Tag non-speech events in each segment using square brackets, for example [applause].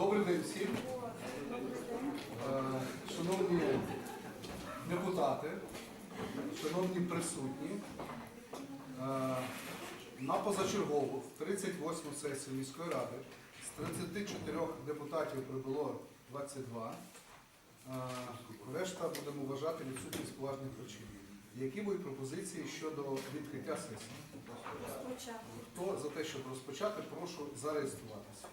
Добрий день всім. Е, Шановні депутати, шановні присутні, е, на позачергову 38-му сесію міської ради з 34 депутатів прибуло 22. Е, Решта будемо вважати відсутність поважних причин. Які будуть пропозиції щодо відкриття сесії? Хто за те, щоб розпочати, прошу зареєструватися.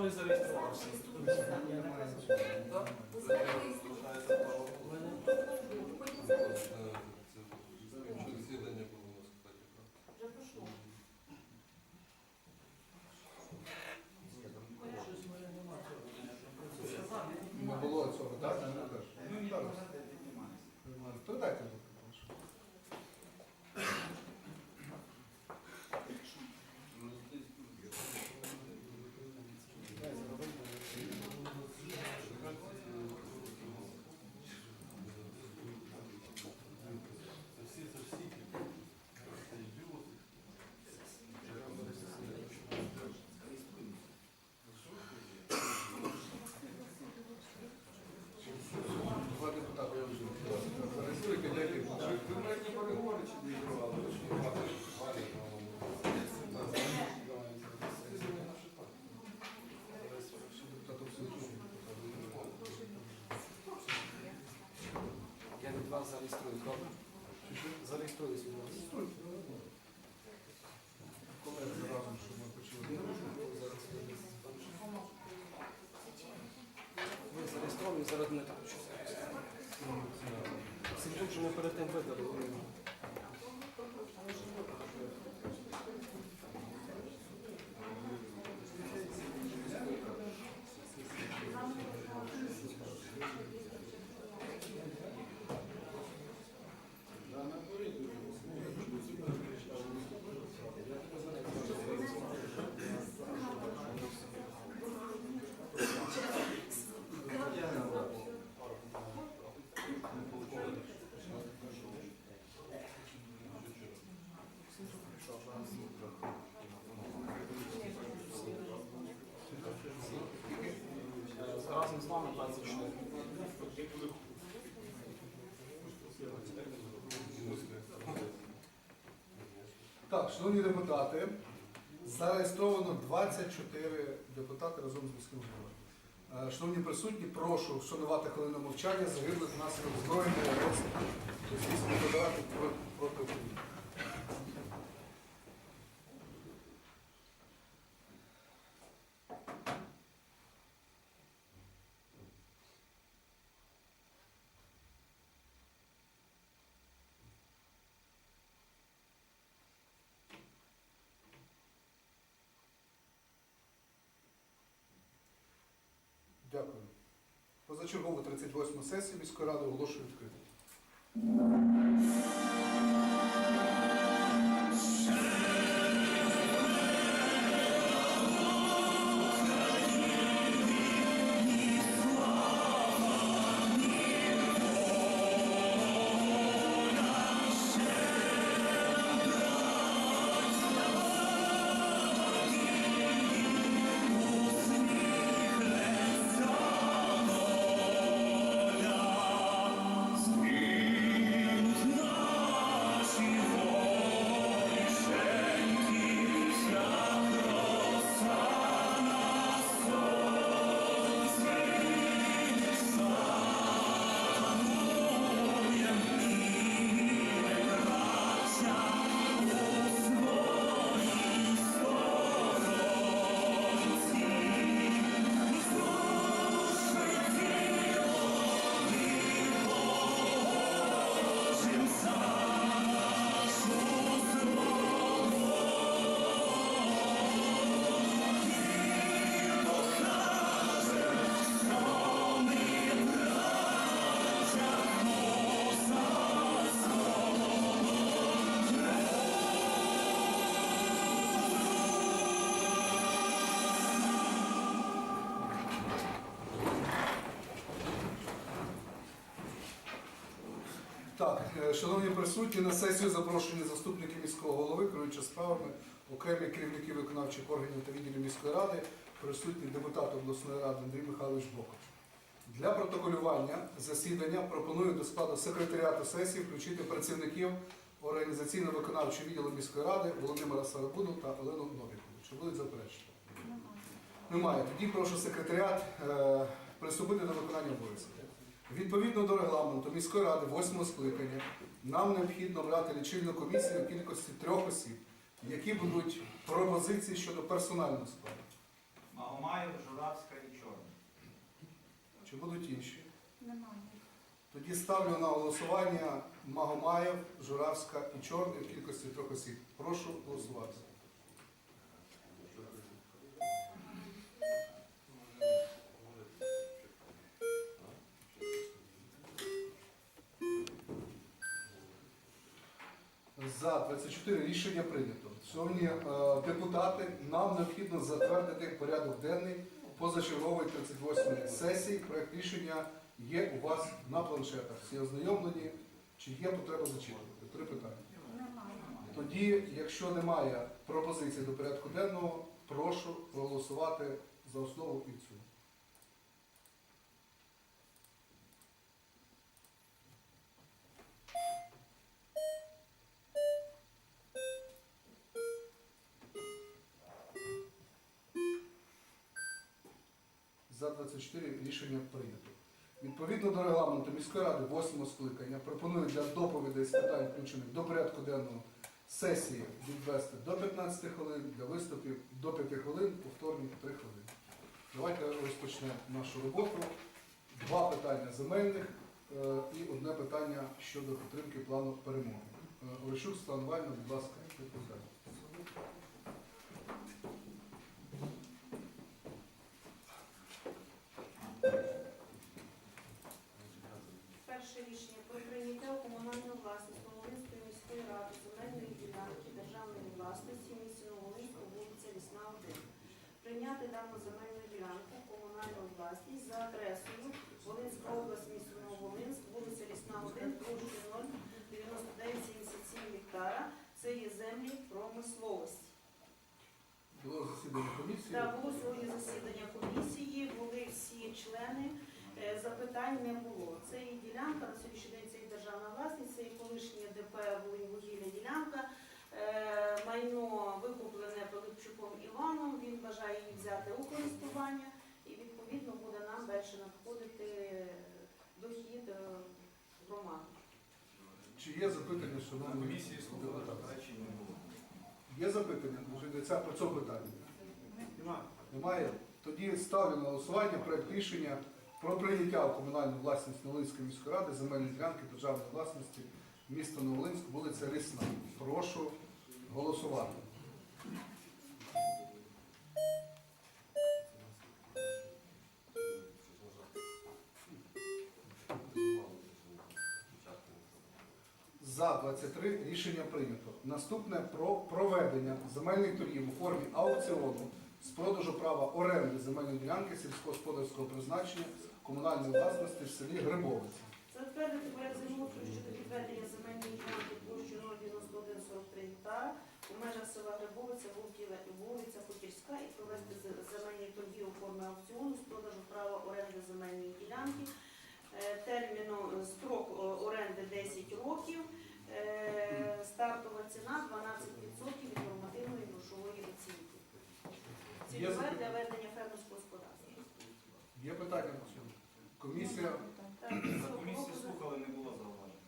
Хто не зареєструвався? Засідання було у нас, кстати, так. Вже пройшло. Не було цього, так? Не теж. Зараз. Передайте, будь ласка, прошу. Це всі, це всі. Це ідіоти. Два депутати. Зареєструйте декілька. Конкретні переговори чи не відкривали? Депутатів всіх. Я вас зареєструють, добре? Зареєструюсь від вас. Колеги разом, щоб ми почали. Ви зареєстровані, зараз не так Це вже ми перед тим видали. Так, шановні депутати, зареєстровано 24 депутати разом з міським головою. Е, Шановні присутні, прошу вшанувати хвилину мовчання загиблих внаслідок збройної Російської проти проти України. Дякую. Позачергову 38 сесію міської ради оголошую відкритою. Так, е, шановні присутні, на сесію запрошені заступники міського голови, керуючи справами, окремі керівники виконавчих органів та відділів міської ради, присутній депутат обласної ради Андрій Михайлович Бокоч. Для протоколювання засідання пропоную до складу секретаріату сесії включити працівників організаційно-виконавчого відділу міської ради Володимира Сарабуду та Олену Новікову. Чи будуть заперечення? Немає. Тоді прошу секретаріат е, приступити до виконання обов'язків. Відповідно до регламенту міської ради 8 скликання нам необхідно брати лічильну комісію у кількості трьох осіб, які будуть пропозиції щодо персонального складу. Магомаєв, Журавська і Чорний. Чи будуть інші? Немає. Тоді ставлю на голосування Магомаєв, Журавська і Чорний в кількості трьох осіб. Прошу голосувати. За 24 рішення прийнято. Шановні е, депутати, нам необхідно затвердити порядок денний позачергової 38-ї сесії. Проект рішення є у вас на планшетах. Всі ознайомлені. Чи є потреба зачитувати? Три питання. Тоді, якщо немає пропозицій до порядку денного, прошу проголосувати за основу і в За 24 рішення прийнято. Відповідно до регламенту міської ради 8 скликання пропоную для доповідей з питань, включених до порядку денного сесії, відвести до 15 хвилин, для виступів до 5 хвилин, повторних 3 хвилини. Давайте розпочнемо нашу роботу. Два питання земельних е, і одне питання щодо підтримки плану перемоги. Е, Олещук, Стан Вальна, будь ласка, відповідайте. Перше рішення про прийняття у комунальну власність Новолинської міської ради земельної ділянки державної власності місті Новолинська, вулиця Лісна 1. Прийняти дану земельну ділянку комунальну власність за адресою Волинська область, місто Новолинськ, вулиця Лісна 1, площею 09977 гектара. Це є землі промисловості. Було засідання комісії. Та було сьогодні засідання комісії, були всі члени, запитань не було. Це є ділянка, на сьогоднішній день це є державна власність, це є колишня ДП Волиньвугілля ділянка. Е, Майно викуплене Пилипчуком Іваном, він бажає її взяти у користування і відповідно буде нам далі надходити дохід е, громади. Чи є запитання, На шановні комісії слухали, заперечень не було. Є запитання Може, до ця- по цьому питанню? Нема. Немає? Тоді ставлю на голосування проект рішення про прийняття у комунальну власність Новолинської міської ради земельної ділянки державної власності міста Новолинськ, вулиця Лісна. Прошу голосувати. За 23 рішення прийнято. Наступне про проведення земельних торгів у формі аукціону з продажу права оренди земельної ділянки сільськогосподарського призначення комунальної власності в селі Грибовиці. Затвердити проект землеустрою щодо підведення земельної ділянки площею 09143 гектара у межах села Грибовиця, вулиця- вулиця Хотівська і провести земельні торги у формі аукціону з продажу права оренди земельної ділянки. Е, Терміну е, строк е, оренди 10 років. Стартова ціна 12% від нормативної грошової оцінки. Цільове для ведення фермерського господарства. Є питання? Комісія. За комісію слухали, не було зауважень.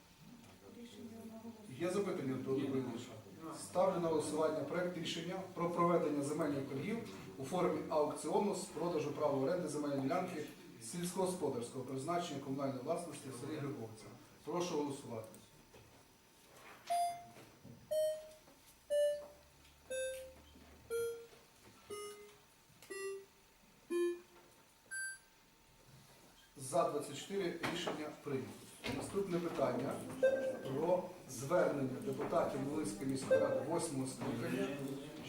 Є запитання до доповідача? Ставлю на голосування проект рішення про проведення земельних торгів у формі аукціону з продажу права оренди земельної ділянки сільськогосподарського призначення комунальної власності в селі Грибовця. Прошу голосувати. За 24 рішення прийнято. Наступне питання про звернення депутатів Волинської міської ради 8 скликання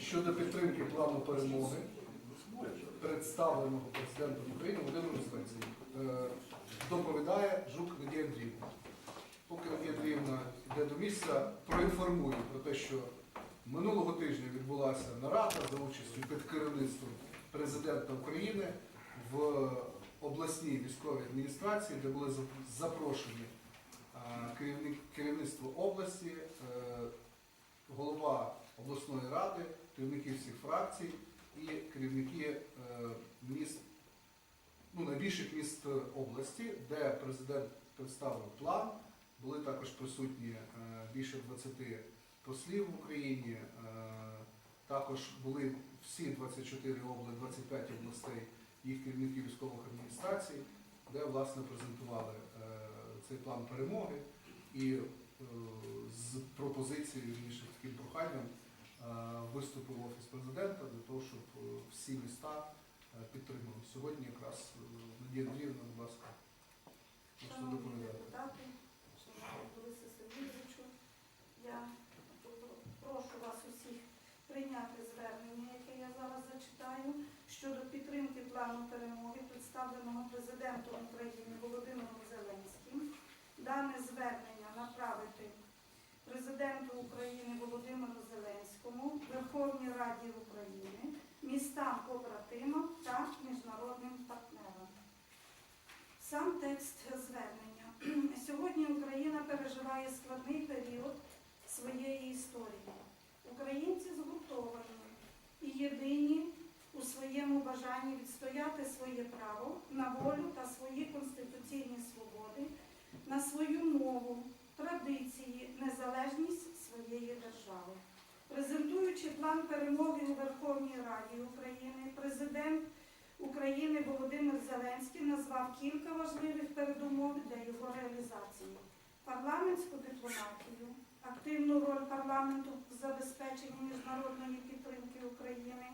щодо підтримки плану перемоги, представленого президентом України Володимиром Зеленським. Е, Доповідає Жук Надія Андріївна. поки Надія Андріївна йде до місця, проінформую про те, що минулого тижня відбулася нарада за участю під керівництвом президента України в обласній військовій адміністрації, де були запрошені керівництво області, е, голова обласної ради, керівники всіх фракцій і керівники е, міст, ну, найбільших міст області, де президент представив план. Були також присутні е, більше 20 послів в Україні. Також були всі 24 області, 25 областей, їх керівники військових адміністрацій, де власне презентували е, цей план перемоги і е, з пропозицією вірніше, таким проханням е, виступив офіс президента для того, щоб всі міста підтримали. Сьогодні якраз Надія Андріївна, будь ласка, Шановні депутати, шановні Борисе Сергійовичу, я прошу вас усіх прийняти звернення, яке я зараз зачитаю, щодо підтримки плану перемоги, представленого президентом України Володимиром Зеленським. Дане звернення направити президенту України Володимиру Зеленському, Верховній Раді України, містам побратимам та міжнародним партнерам. Сам текст звернення. [clears throat] Сьогодні Україна переживає складний період своєї історії. Українці згуртовані і єдині у своєму бажанні відстояти своє право на волю та свої конституційні свободи, на свою мову, традиції, незалежність своєї держави. Презентуючи план перемоги у Верховній Раді України, президент України Володимир Зеленський назвав кілька важливих передумов для його реалізації: парламентську дипломатію, активну роль парламенту в забезпеченні міжнародної підтримки України,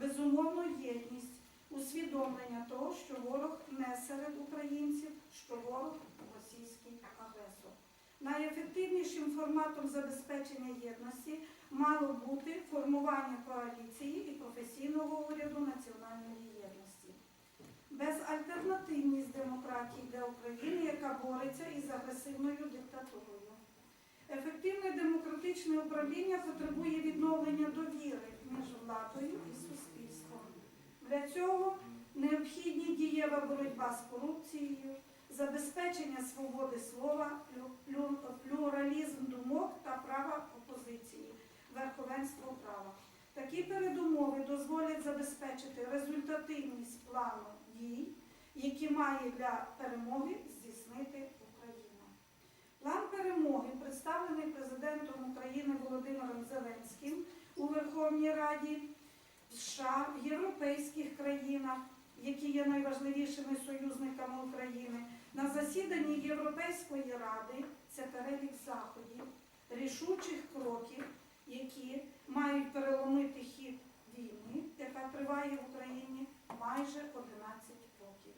безумовну єдність, усвідомлення того, що ворог не серед українців, що ворог російський агресор. Найефективнішим форматом забезпечення єдності мало бути формування коаліції і професійного уряду національної єдності. Безальтернативність демократії для України, яка бореться із агресивною диктатурою. Ефективне демократичне управління потребує відновлення довіри між владою і суспільством. Для цього необхідні дієва боротьба з корупцією, забезпечення свободи слова, плю- плю- плюралізм думок та права опозиції, верховенство права. Такі передумови дозволять забезпечити результативність плану дій, які має для перемоги здійснити Україна. План перемоги, представлений президентом України Володимиром Зеленським у Верховній Раді США, в європейських країнах, які є найважливішими союзниками України, на засіданні Європейської ради це перелік заходів, рішучих кроків, які мають переломити хід війни, яка триває в Україні майже 11 років.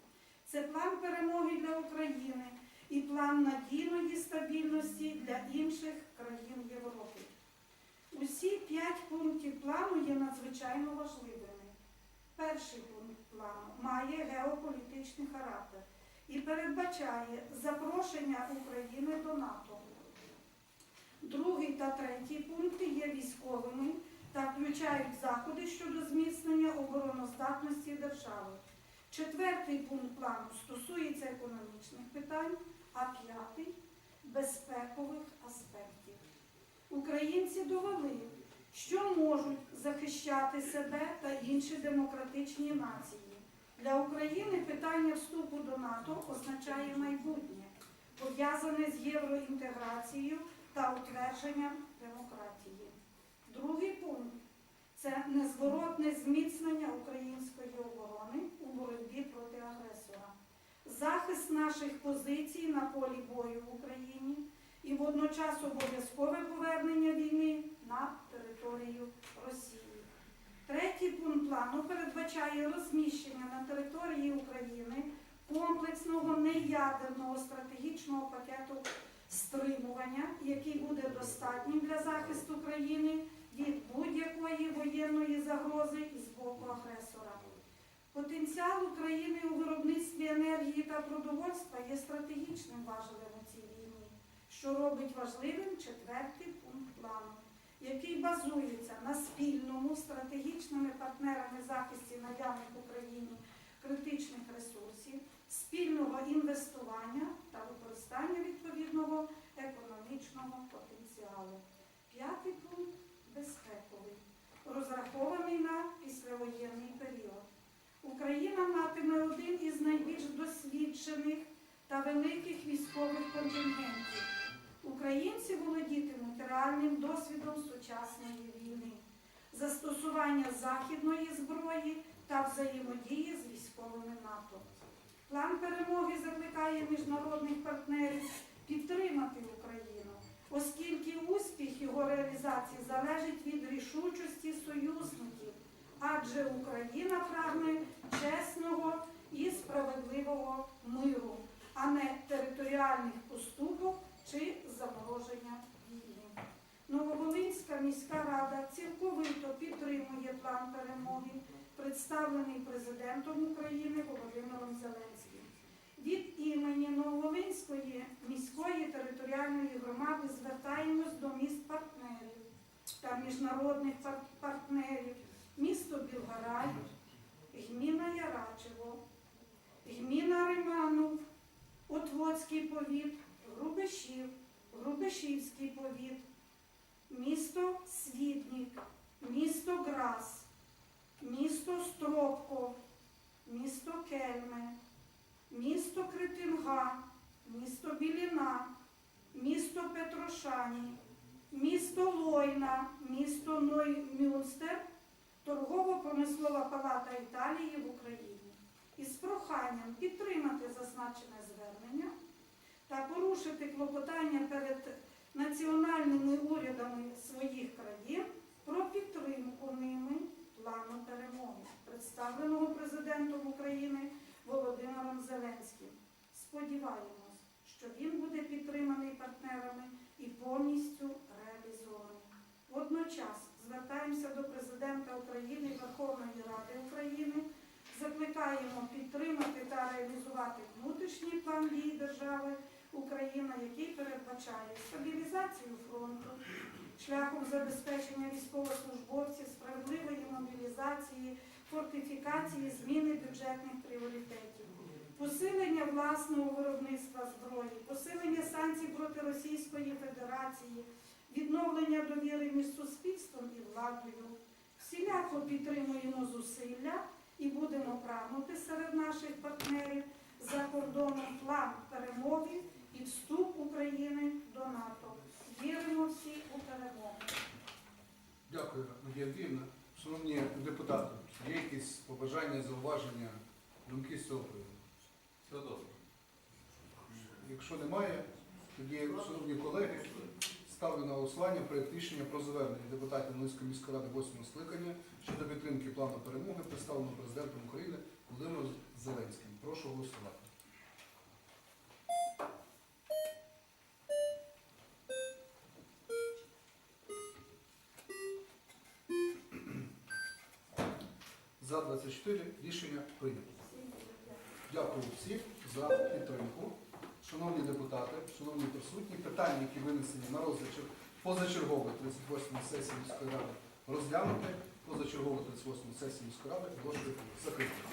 Це план перемоги для України і план надійної стабільності для інших країн Європи. Усі п'ять пунктів плану є надзвичайно важливими. Перший пункт плану має геополітичний характер і передбачає запрошення України до НАТО. Другий та третій пункти є військовими та включають заходи щодо зміцнення обороноздатності держави. Четвертий пункт плану стосується економічних питань, а п'ятий безпекових аспектів. Українці довели, що можуть захищати себе та інші демократичні нації. Для України питання вступу до НАТО означає майбутнє, пов'язане з євроінтеграцією та утвердженням демократії. Другий пункт це незворотне зміцнення української оборони у боротьбі проти агресора, захист наших позицій на полі бою в Україні і водночас обов'язкове повернення війни на територію Росії. Третій пункт плану передбачає розміщення на території України комплексного неядерного стратегічного пакету стримування, який буде достатнім для захисту країни від будь-якої воєнної загрози з боку агресора. Потенціал України у виробництві енергії та продовольства є стратегічним війні, що робить важливим четвертий пункт плану, який базується на спільному стратегічними партнерами захисті наявних Україні критичних ресурсів, спільного інвестування та використання відповідного економічного потенціалу. П'ятий пункт безпековий, розрахований на післявоєнний період. Україна матиме один із найбільш досвідчених та великих військових контингентів. Українці володітимуть реальним досвідом сучасної війни, застосування західної зброї та взаємодії з військовими НАТО. План перемоги закликає міжнародних партнерів підтримати Україну, оскільки успіх його реалізації залежить від рішучості союзників, адже Україна прагне чесного і справедливого миру, а не територіальних поступок чи замороження війни. Нововолинська міська рада цілковито підтримує план перемоги, представлений президентом України Володимиром Зеленським. Від імені Нововолинської міської територіальної громади звертаємось до міст партнерів та міжнародних партнерів, місто Білгорай, гміна Ярачево, гміна Риманов, Отводський повіт, Грубишів, Грубишівський повіт, місто Світник, місто Грас, місто Стропков, місто Кельме, місто Критинга, місто Біліна, місто Петрошані, місто Лойна, місто Ноймюнстер, Торгово-промислова палата Італії в Україні. Із проханням підтримати зазначене звернення та порушити клопотання перед національними урядами своїх країн про підтримку ними плану перемоги, представленого президентом України Володимиром Зеленським. Сподіваємось, що він буде підтриманий партнерами і повністю реалізований. Водночас звертаємося до президента України Верховної Ради України, закликаємо підтримати та реалізувати внутрішній план дій держави Україна, який передбачає стабілізацію фронту, шляхом забезпечення військовослужбовців, справедливої мобілізації, фортифікації, зміни бюджетних пріоритетів, посилення власного виробництва зброї, посилення санкцій проти Російської Федерації, відновлення довіри між суспільством і владою. Всіляко підтримуємо зусилля і будемо прагнути серед наших партнерів за кордоном план перемоги вступ України до НАТО. Віримо всі у перемогу. Дякую, Надія Андріївна. Шановні депутати, є якісь побажання, зауваження, думки з цього приводу? Все добре. Якщо немає, тоді, шановні колеги, ставлю на голосування проєкт рішення про звернення депутатів Минської міської ради 8 скликання щодо підтримки плану перемоги, представленого президентом України Володимиром Зеленським. Прошу голосувати. 4. Рішення прийнято. Дякую всім за підтримку. Шановні депутати, шановні присутні, питання, які винесені на розгляд позачергової 38 сесії міської ради, розглянути. Позачергову 38 сесії міської ради оголошую закритою.